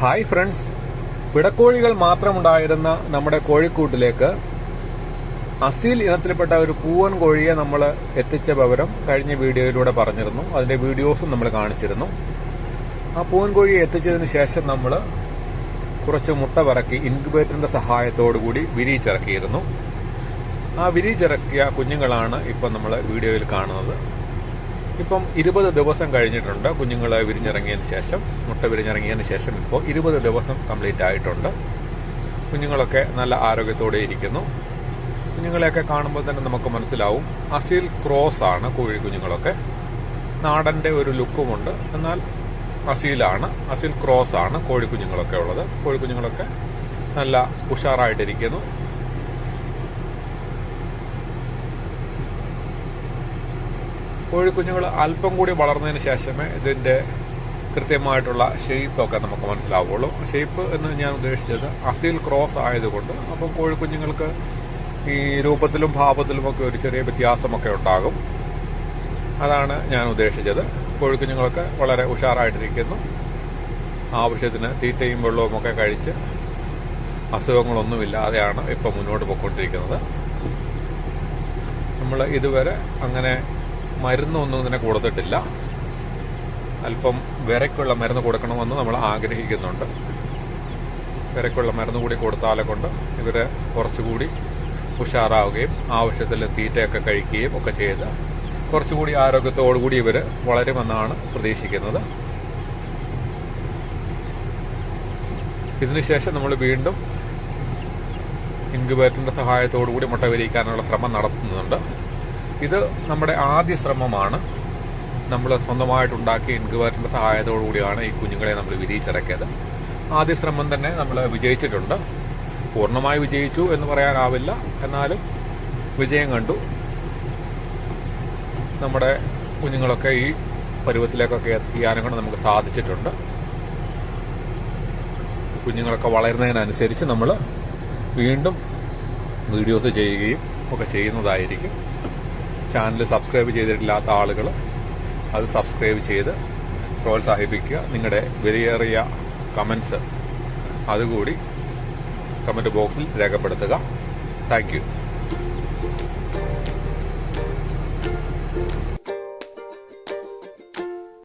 Hi friends. പിടക്കോഴികൾ മാത്രമുണ്ടായിരുന്ന നമ്മുടെ കോഴിക്കൂട്ടിലേക്ക് അസീൽ ഇനത്തിൽപ്പെട്ട ഒരു പൂവൻ കോഴിയെ നമ്മൾ എത്തിച്ച വിവരം കഴിഞ്ഞ വീഡിയോയിലൂടെ പറഞ്ഞിരുന്നു. അതിന്റെ വീഡിയോസും നമ്മൾ കാണിച്ചിരുന്നു. ആ പൂവൻ കോഴിയെ എത്തിച്ചതിന് ശേഷം നമ്മൾ കുറച്ച് മുട്ട പറക്കി ഇൻക്യുബേറ്ററിന്റെ സഹായത്തോടു കൂടി വിരിയിച്ചിറക്കിയിരുന്നു. ആ വിരിയിച്ചിറക്കിയ കുഞ്ഞുങ്ങളാണ് ഇപ്പം നമ്മൾ വീഡിയോയിൽ കാണുന്നത്. ഇപ്പം ഇരുപത് ദിവസം കഴിഞ്ഞിട്ടുണ്ട്. കുഞ്ഞുങ്ങൾ വിരിഞ്ഞിറങ്ങിയതിന് ശേഷം മുട്ട വിരിഞ്ഞിറങ്ങിയതിന് ശേഷം ഇപ്പോൾ ഇരുപത് ദിവസം കംപ്ലീറ്റ് ആയിട്ടുണ്ട്. കുഞ്ഞുങ്ങളൊക്കെ നല്ല ആരോഗ്യത്തോടെ ഇരിക്കുന്നു. കുഞ്ഞുങ്ങളെയൊക്കെ കാണുമ്പോൾ തന്നെ നമുക്ക് മനസ്സിലാവും. അസീൽ ക്രോസ് ആണ് കോഴി കുഞ്ഞുങ്ങളൊക്കെ. നാടന്റെ ഒരു ലുക്കുമുണ്ട്. എന്നാൽ അസീലാണ്. അസീൽ ക്രോസ് ആണ് കോഴി കുഞ്ഞുങ്ങളൊക്കെ ഉള്ളത്. കോഴി കുഞ്ഞുങ്ങളൊക്കെ നല്ല ഉഷാറായിട്ടിരിക്കുന്നു. കോഴിക്കുഞ്ഞുങ്ങൾ അല്പം കൂടി വളർന്നതിന് ശേഷമേ ഇതിന്റെ കൃത്യമായിട്ടുള്ള ഷെയ്പ്പൊക്കെ നമുക്ക് മനസ്സിലാവുള്ളൂ. ഷെയ്പ്പ് എന്ന് ഞാൻ ഉദ്ദേശിച്ചത് അസീൽ ക്രോസ് ആയതുകൊണ്ട് അപ്പം കോഴിക്കുഞ്ഞുങ്ങൾക്ക് ഈ രൂപത്തിലും ഭാവത്തിലുമൊക്കെ ഒരു ചെറിയ വ്യത്യാസമൊക്കെ ഉണ്ടാകും. അതാണ് ഞാൻ ഉദ്ദേശിച്ചത്. കോഴിക്കുഞ്ഞുങ്ങളൊക്കെ വളരെ ഉഷാറായിട്ടിരിക്കുന്നു. ആവശ്യത്തിന് തീറ്റയും വെള്ളവും ഒക്കെ കഴിച്ച് അസുഖങ്ങളൊന്നുമില്ലാതെയാണ് ഇപ്പം മുന്നോട്ട് പോയിക്കൊണ്ടിരിക്കുന്നത്. നമ്മൾ ഇതുവരെ അങ്ങനെ മരുന്നൊന്നും ഇതിനെ കൊടുത്തിട്ടില്ല. അല്പം വിരക്കുള്ള മരുന്ന് കൊടുക്കണമെന്ന് നമ്മൾ ആഗ്രഹിക്കുന്നുണ്ട്. വിരക്കുള്ള മരുന്ന് കൂടി കൊടുത്താലെ കൊണ്ട് ഇവരെ കുറച്ചുകൂടി ഉഷാറാവുകയും ആവശ്യത്തിൽ തീറ്റയൊക്കെ കഴിക്കുകയും ഒക്കെ ചെയ്ത് കുറച്ചുകൂടി ആരോഗ്യത്തോടുകൂടി ഇവർ വളരുമെന്നാണ് പ്രതീക്ഷിക്കുന്നത്. ഇതിനുശേഷം നമ്മൾ വീണ്ടും ഇൻക്യുബേറ്ററിന്റെ സഹായത്തോടു കൂടി മുട്ട വിരിയിക്കാനുള്ള ശ്രമം നടത്തുന്നുണ്ട്. ഇത് നമ്മുടെ ആദ്യ ശ്രമമാണ്. നമ്മൾ സ്വന്തമായിട്ടുണ്ടാക്കിയ ഇൻക്യുബേറ്ററിന്റെ സഹായത്തോടു കൂടിയാണ് ഈ കുഞ്ഞുങ്ങളെ നമ്മൾ വിരിയിച്ചിറക്കിയത്. ആദ്യ ശ്രമം തന്നെ നമ്മൾ വിജയിച്ചിട്ടുണ്ട്. പൂർണമായി വിജയിച്ചു എന്ന് പറയാനാവില്ല. എന്നാലും വിജയം കണ്ടു. നമ്മുടെ കുഞ്ഞുങ്ങളൊക്കെ ഈ പരുവത്തിലേക്കൊക്കെ എത്തിയാനും കൊണ്ട് നമുക്ക് സാധിച്ചിട്ടുണ്ട്. കുഞ്ഞുങ്ങളൊക്കെ വളരുന്നതിനനുസരിച്ച് നമ്മൾ വീണ്ടും വീഡിയോസ് ചെയ്യുകയും ഒക്കെ ചെയ്യുന്നതായിരിക്കും. ചാനൽ സബ്സ്ക്രൈബ് ചെയ്തിട്ടില്ലാത്ത ആളുകൾ അത് സബ്സ്ക്രൈബ് ചെയ്ത് പ്രോത്സാഹിപ്പിക്കുക. നിങ്ങളുടെ വിലയേറിയ കമൻസ് അതുകൂടി കമന്റ് ബോക്സിൽ രേഖപ്പെടുത്തുക. താങ്ക്